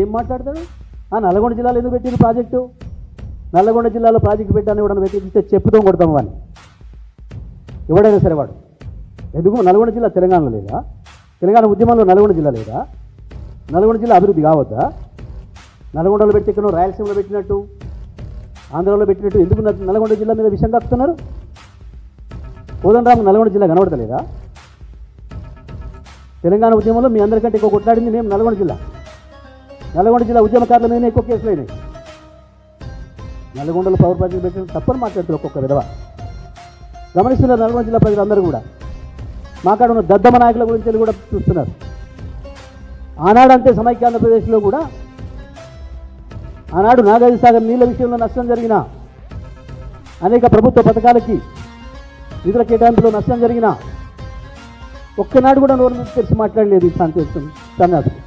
ఏం మాట్లాడతాడు? ఆ నల్గొండ జిల్లాలో ఎందుకు పెట్టింది ప్రాజెక్టు? నల్లగొండ జిల్లాలో ప్రాజెక్టు పెట్టాను ఇవ్వడం వ్యతిరేకిస్తే చెప్పుతో కొడతాం వాడిని ఎవడైనా సరే వాడు. ఎందుకు? నల్గొండ జిల్లా తెలంగాణలో లేదా? తెలంగాణ ఉద్యమంలో నల్గొండ జిల్లా లేదా? నల్గొండ జిల్లా అభివృద్ధి కావద్దా? నల్గొండలో పెట్టి ఇక్కడ రాయలసీమలో పెట్టినట్టు ఆంధ్రాలో పెట్టినట్టు ఎందుకు నల్గొండ జిల్లా మీద విషయం కక్కుతున్నారు కోదండరామ్ నల్గొండ జిల్లా కనబడతలేదా? తెలంగాణ ఉద్యమంలో మీ అందరికంటే ఎక్కువ కొట్లాడింది మేము నల్గొండ జిల్లా. నల్గొండ జిల్లా ఉద్యమకారుల మీద ఎక్కువ కేసులు అయినాయి. నల్గొండలో పవర్ ప్రాజెక్ట్ పెట్టిన తప్పని మాట్లాడుతారు ఒక్కొక్క విధవ. గమనిస్తున్నారు నల్గొండ జిల్లా ప్రజలందరూ కూడా. మాకాడ ఉన్న దద్దమ్మ నాయకుల గురించి కూడా చూస్తున్నారు. ఆనాడంతే సమైక్య ఆంధ్రప్రదేశ్లో కూడా ఆనాడు నాగార్జున సాగర్ నీళ్ళ విషయంలో నష్టం జరిగిన అనేక ప్రభుత్వ పథకాలకి నిధుల కేటాయింపులో నష్టం జరిగిన ఒక్కనాడు కూడా నోరు తెలిసి మాట్లాడలేదు ఈ సంతోషం సన్యాసులు